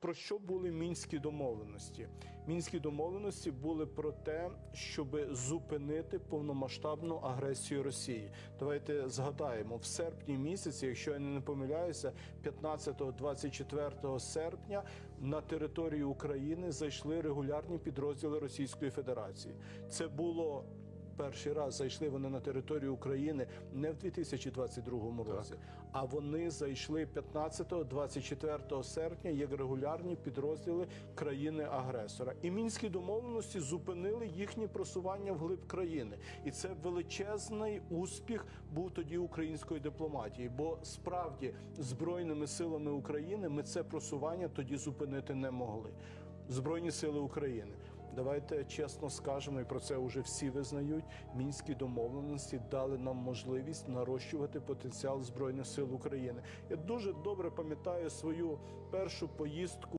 Про що були мінські домовленості? Мінські домовленості були про те, щоб зупинити повномасштабну агресію Росії. Давайте згадаємо в серпні місяці, якщо я не помиляюся, 15-24 серпня на територію України зайшли регулярні підрозділи Російської Федерації. Це було перший раз зайшли вони на територію України не в 2022 році, а вони зайшли 15-24 серпня як регулярні підрозділи країни-агресора. І мінські домовленості зупинили їхнє просування вглиб країни. І це величезний успіх був тоді української дипломатії. Бо справді збройними силами України ми це просування тоді зупинити не могли. Збройні сили України. Давайте чесно скажемо, і про це вже всі визнають. Мінські домовленості дали нам можливість нарощувати потенціал збройних сил України. Я дуже добре пам'ятаю свою першу поїздку.